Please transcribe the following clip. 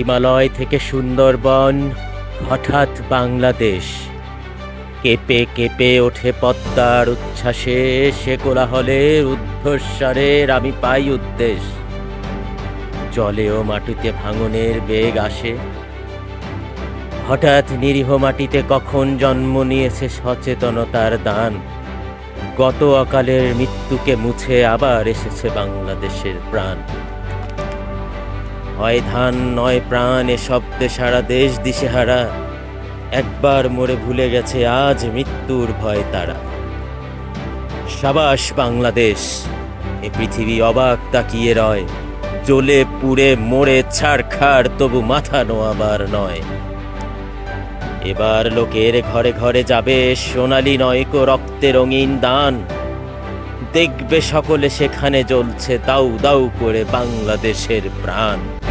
হিমালয় থেকে সুন্দরবন, হঠাৎ বাংলাদেশ। কেঁপে কেঁপে ওঠে পদ্মার উচ্ছ্বাসে, সে কোলাহলের উদ্ধস্বরের আমি পাই উদ্দেশ। জলে ও মাটিতে ভাঙনের বেগ আসে। হঠাৎ নিরীহ মাটিতে কখন জন্ম নিয়েছে সচেতনতার দান? গত অকালের মৃত্যুকে মুছে আবার এসেছে বাংলাদেশের প্রাণ। হয় ধান, নয় প্রাণ এ শব্দে সারা দেশ দিশেহারা। একবার মরে ভুলে গেছে আজ মৃত্যুর ভয় তারা। সাবাস বাংলাদেশ, এ পৃথিবী অবাক তাকিয়ে রয়। জ্বলে পুড়ে মরে ছাড়খাড় তবু মাথা নোয়াবার নয়। এবার লোকের ঘরে ঘরে যাবে সোনালি নয়ক রক্তে রঙিন দান। দেখবে সকলে সেখানে জ্বলছে দাউ দাউ করে বাংলাদেশের প্রাণ।